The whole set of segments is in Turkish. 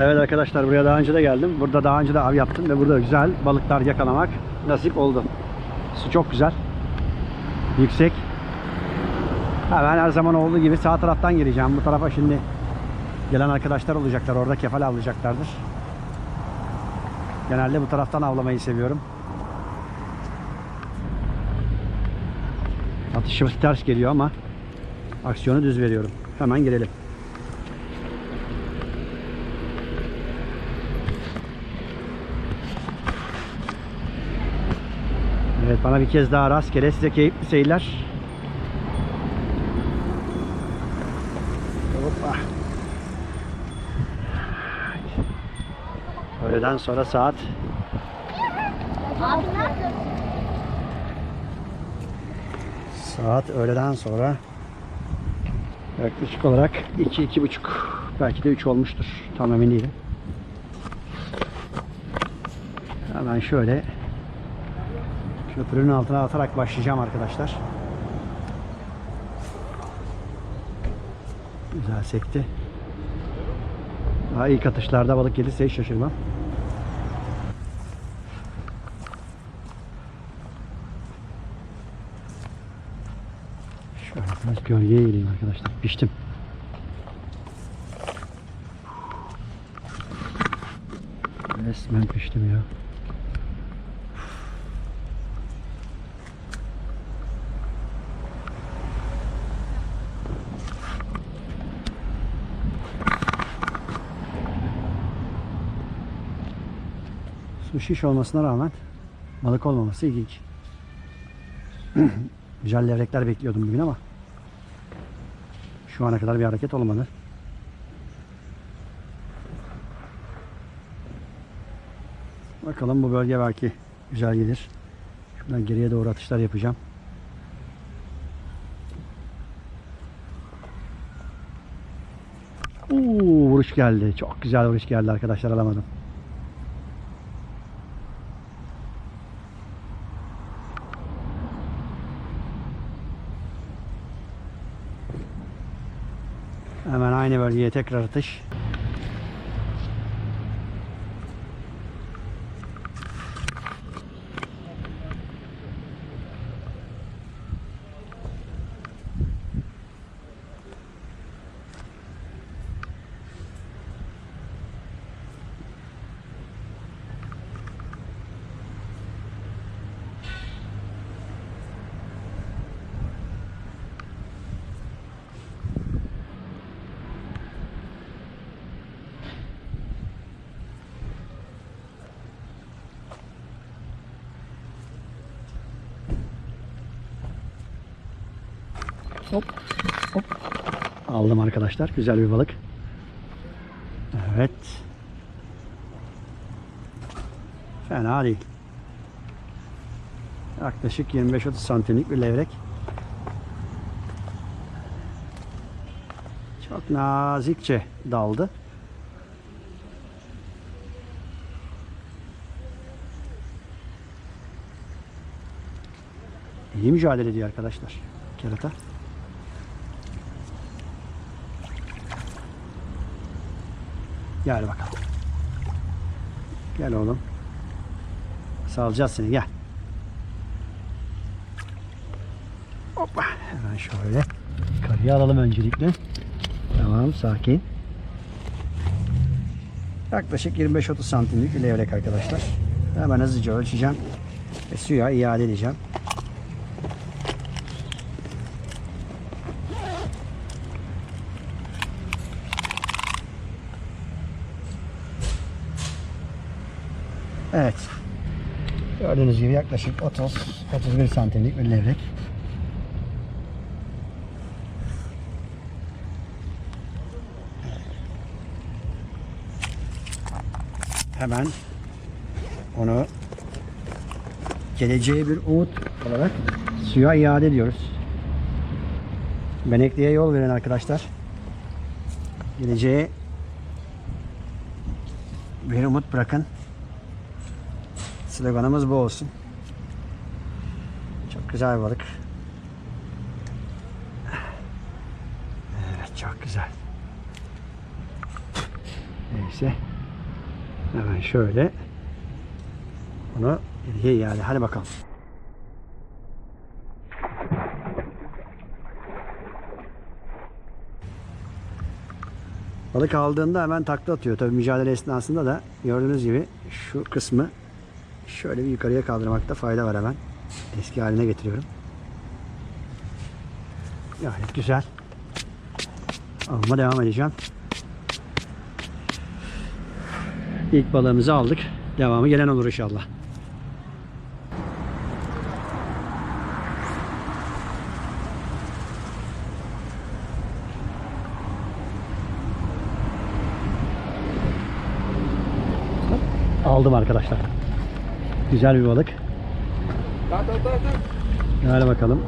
Evet arkadaşlar buraya daha önce de geldim. Burada daha önce de av yaptım ve burada güzel balıklar yakalamak nasip oldu. Su çok güzel. Yüksek. Ha, ben her zaman olduğu gibi sağ taraftan gireceğim. Bu tarafa şimdi gelen arkadaşlar olacaklar. Orada kefal avlayacaklardır. Genelde bu taraftan avlamayı seviyorum. Atışımız ters geliyor ama aksiyonu düz veriyorum. Hemen girelim. Bana bir kez daha rastgele size keyifli seyirler. Hoppa. Öğleden sonra saat saat öğleden sonra yaklaşık olarak 2 iki, belki de 3 olmuştur. Tam emin değilim. Hemen şöyle köprünün altına atarak başlayacağım arkadaşlar. Güzel sekti. Daha ilk atışlarda balık gelirse hiç şaşırmam. Şöyle biraz gölgeye gireyim arkadaşlar. Piştim. Resmen piştim ya. Su şiş olmasına rağmen balık olmaması ilginç. Güzel levrekler bekliyordum bugün ama şu ana kadar bir hareket olmadı. Bakalım bu bölge belki güzel gelir. Şuradan geriye doğru atışlar yapacağım. Uuu vuruş geldi. Çok güzel vuruş geldi arkadaşlar alamadım. Hemen aynı bölgeye tekrar atış. Hop hop. Aldım arkadaşlar. Güzel bir balık. Evet. Fena değil. Yaklaşık 25-30 santimlik bir levrek. Çok nazikçe daldı. İyi mücadele ediyor arkadaşlar. Kerata. Gel bakalım. Gel oğlum. Salacağız seni gel. Hoppa. Hemen şöyle. Yukarıya alalım öncelikle. Tamam sakin. Yaklaşık 25-30 santimlik bir levrek arkadaşlar. Hemen hızlıca ölçeceğim. Ve suya iade edeceğim. Evet. Gördüğünüz gibi yaklaşık 30-31 santimlik bir levrek. Hemen onu geleceğe bir umut olarak suya iade ediyoruz. Benekliğe yol verin arkadaşlar. Geleceğe bir umut bırakın. Sloganımız bu olsun. Çok güzel balık. Evet çok güzel. Neyse. Hemen şöyle. Bunu ye yani. Hadi bakalım. Balık aldığında hemen takla atıyor. Tabii mücadele esnasında da gördüğünüz gibi şu kısmı şöyle bir yukarıya kaldırmakta fayda var hemen. Eski haline getiriyorum. Gayet güzel. Alma devam edeceğim. İlk balığımızı aldık. Devamı gelen olur inşallah. Aldım arkadaşlar. Güzel bir balık. Gel bakalım.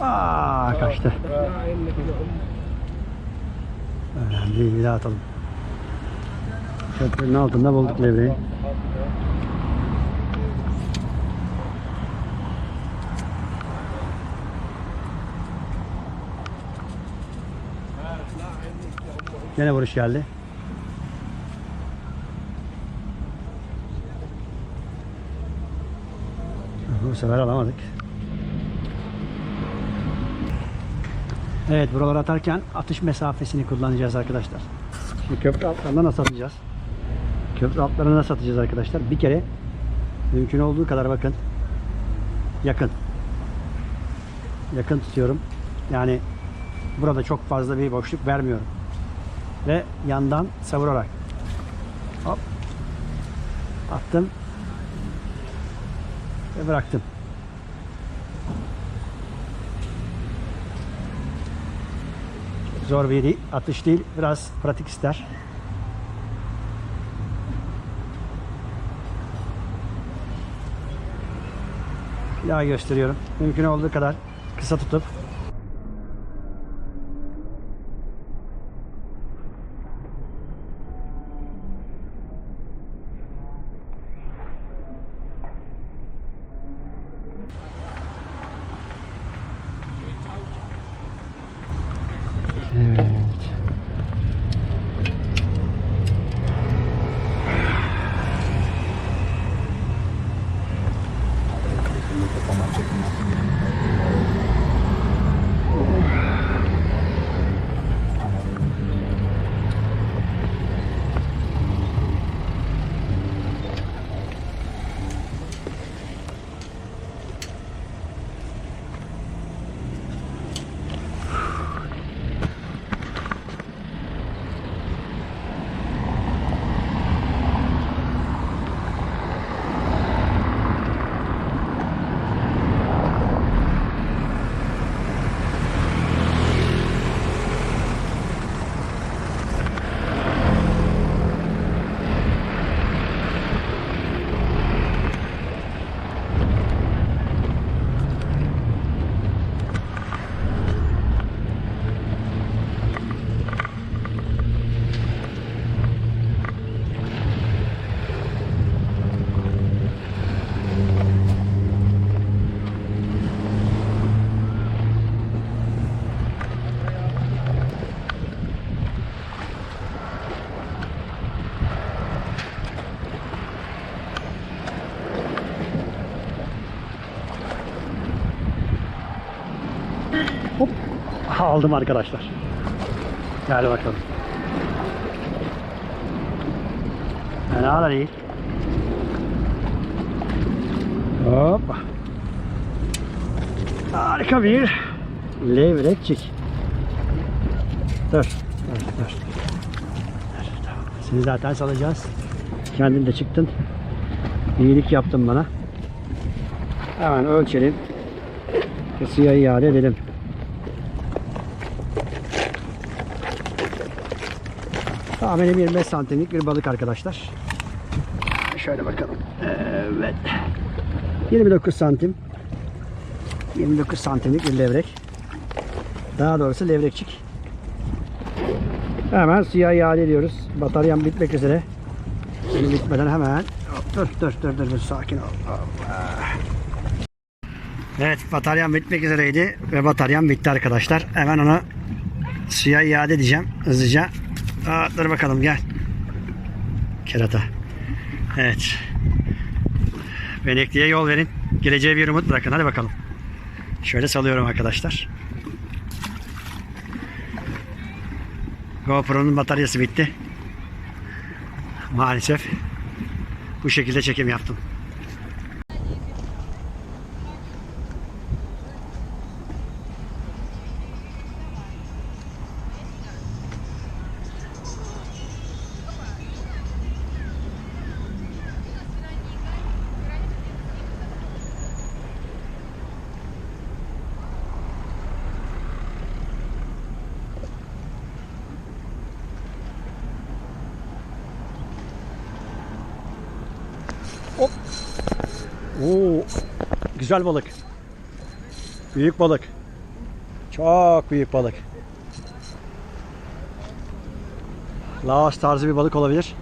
Aa kaçtı. Önemli bir atalım. Köprünün altında bulduk levreyi. Yine vuruş geldi. Bu sefer alamadık. Evet buraları atarken atış mesafesini kullanacağız arkadaşlar. Şimdi köprü altlarında nasıl atacağız? Köprü altlarına nasıl atacağız arkadaşlar? Bir kere mümkün olduğu kadar bakın. Yakın. Yakın tutuyorum. Yani burada çok fazla bir boşluk vermiyorum. Ve yandan savurarak. Hop. Attım. Ve bıraktım. Zor bir atış değil. Biraz pratik ister. Daha gösteriyorum. Mümkün olduğu kadar kısa tutup Aldım arkadaşlar. Gel bakalım. Fena da değil. Hop. Harika bir levrekçik. Dur. Dur, dur. Seni zaten salacağız. Kendin de çıktın. İyilik yaptın bana. Hemen ölçelim. Kısıya iade edelim. Tahminim 25 santimlik bir balık arkadaşlar. Şöyle bakalım. Evet. 29 santim. 29 santimlik bir levrek. Daha doğrusu levrekçik. Hemen suya iade ediyoruz. Bataryam bitmek üzere. Şimdi bitmeden hemen dur dur dur dur, dur sakin ol. Allah. Evet bataryam bitmek üzereydi ve bataryam bitti arkadaşlar. Hemen onu suya iade edeceğim hızlıca. Aa, dur bakalım gel. Kerata. Evet. Benekli'ye yol verin. Geleceğe bir umut bırakın. Hadi bakalım. Şöyle salıyorum arkadaşlar. GoPro'nun bataryası bitti. Maalesef bu şekilde çekim yaptım. Oo, güzel balık. Büyük balık. Çok büyük balık. Laos tarzı bir balık olabilir.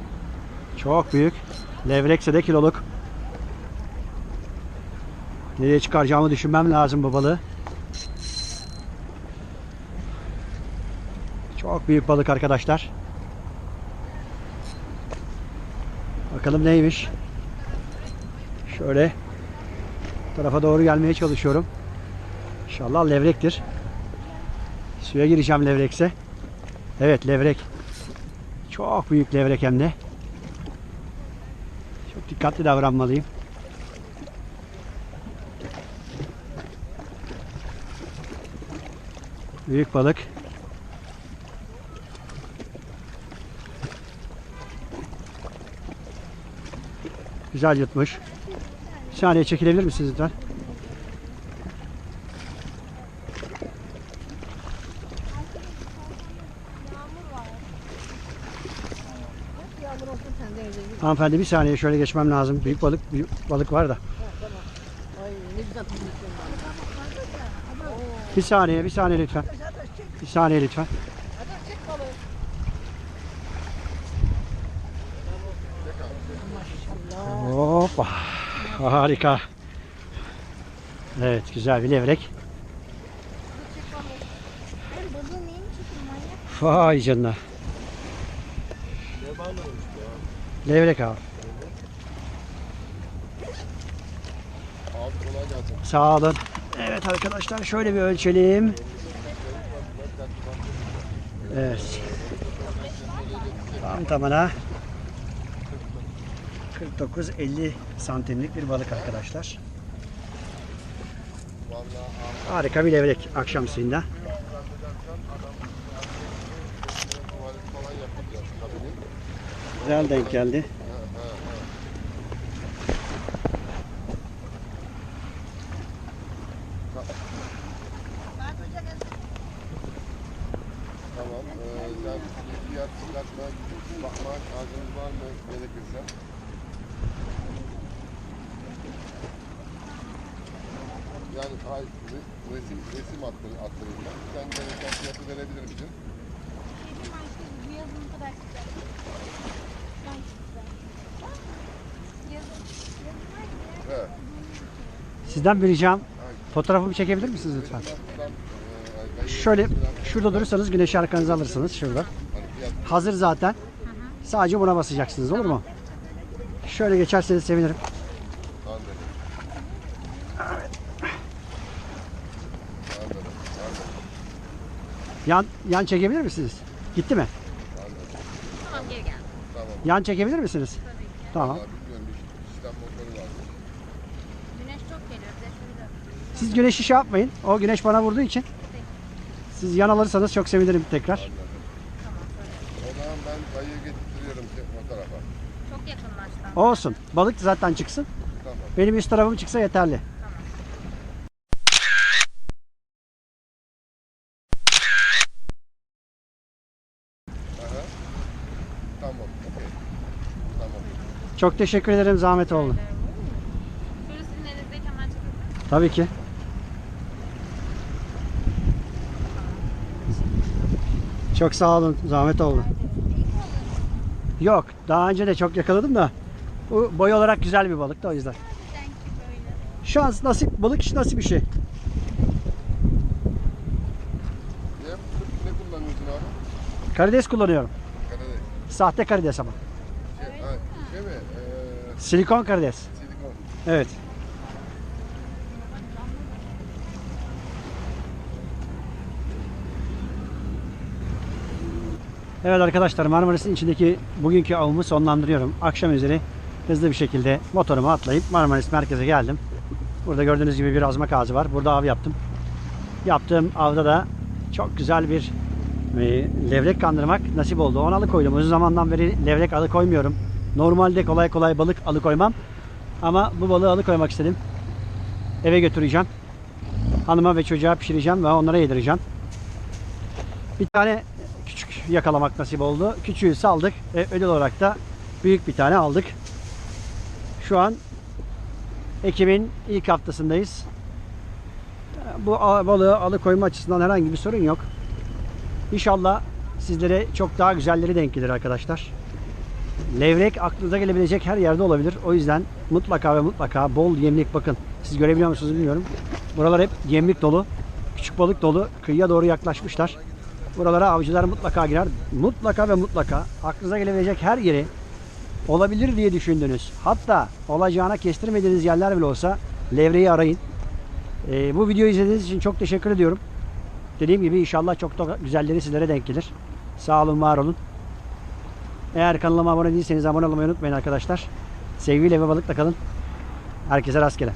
Çok büyük. Levrekse de kiloluk. Nereye çıkaracağımı düşünmem lazım bu balığı. Çok büyük balık arkadaşlar. Bakalım neymiş. Şöyle tarafa doğru gelmeye çalışıyorum. İnşallah levrektir. Suya gireceğim levrekse. Evet levrek. Çok büyük levrek hem de. Çok dikkatli davranmalıyım. Büyük balık. Güzel yutmuş. Saniye çekilebilir misiniz lütfen? Hanımefendi bir saniye şöyle geçmem lazım. Büyük balık büyük balık var da. Bir saniye bir saniye lütfen. Bir saniye lütfen. Hadi çek balığı. Maşallah. Hoppa. Harika. Evet güzel bir levrek. Vay canına. Levrek abi. Sağ olun. Evet arkadaşlar şöyle bir ölçelim. Evet. Tam tamına 49-50 santimlik bir balık arkadaşlar. Harika bir levrek akşam suyunda. Güzel denk geldi. Resim, resim attır, attırayım ben. Sen gereken fiyatı verebilir misin? He. Sizden bir ricam fotoğrafımı çekebilir misiniz lütfen? E, Şöyle şurada durursanız güneşi arkanıza alırsınız şurada. Hani Hazır zaten. Sadece buna basacaksınız olur mu? Şöyle geçerseniz sevinirim. Yan yan çekebilir misiniz? Gitti mi? Tamam geri gel. Tamam. Yan çekebilir misiniz? Tamam. Vallahi bilmiyorum. Bir sistem motoru var. Güneş çok geliyor. Siz güneşi şey yapmayın. O güneş bana vurduğu için. Siz yan alırsanız çok sevinirim tekrar. O zaman ben kayığı getiriyorum o tarafa. Çok yakınlaştı. Olsun. Balık zaten çıksın. Tamam. Benim üst tarafım çıksa yeterli. Aha. Tamam. Okey. Tamam. Çok teşekkür ederim. Zahmet oldu. Şöyle sizin ben çekebilirim. Tabii ki. Çok sağ olun. Zahmet oldu. Yok. Daha önce de çok yakaladım da. Bu boy olarak güzel bir balıktı o yüzden. Şans, nasip, balık işi nasip bir şey. Ne, ne kullanıyorsun abi? Karides kullanıyorum. Karides. Sahte karides ama. Şey, ha, şey mi? Ee, Silikon karides. silikon. Evet. Evet arkadaşlar Marmaris'in içindeki bugünkü avımı sonlandırıyorum. Akşam üzeri hızlı bir şekilde motoruma atlayıp Marmaris merkeze geldim. Burada gördüğünüz gibi bir azmak ağacı var. Burada av yaptım. Yaptığım avda da çok güzel bir e, levrek kandırmak nasip oldu. Onu alıkoydum. Uzun zamandan beri levrek alıkoymuyorum. Normalde kolay kolay balık alıkoymam. Ama bu balığı alıkoymak istedim. Eve götüreceğim. Hanıma ve çocuğa pişireceğim ve onlara yedireceğim. Bir tane küçük yakalamak nasip oldu. Küçüğü saldık. ve ödül olarak da büyük bir tane aldık. Şu an Ekim'in ilk haftasındayız. Bu balığı alıkoyma açısından herhangi bir sorun yok. İnşallah sizlere çok daha güzelleri denk gelir arkadaşlar. Levrek aklınıza gelebilecek her yerde olabilir. O yüzden mutlaka ve mutlaka bol yemlik bakın. Siz görebiliyor musunuz bilmiyorum. Buralar hep yemlik dolu. Küçük balık dolu. Kıyıya doğru yaklaşmışlar. Buralara avcılar mutlaka girer. Mutlaka ve mutlaka aklınıza gelebilecek her yeri olabilir diye düşündünüz. Hatta olacağına kestirmediğiniz yerler bile olsa levreyi arayın. Ee, bu videoyu izlediğiniz için çok teşekkür ediyorum. Dediğim gibi inşallah çok da güzelleri sizlere denk gelir. Sağ olun, var olun. Eğer kanalıma abone değilseniz abone olmayı unutmayın arkadaşlar. Sevgiyle ve balıkla kalın. Herkese rastgele.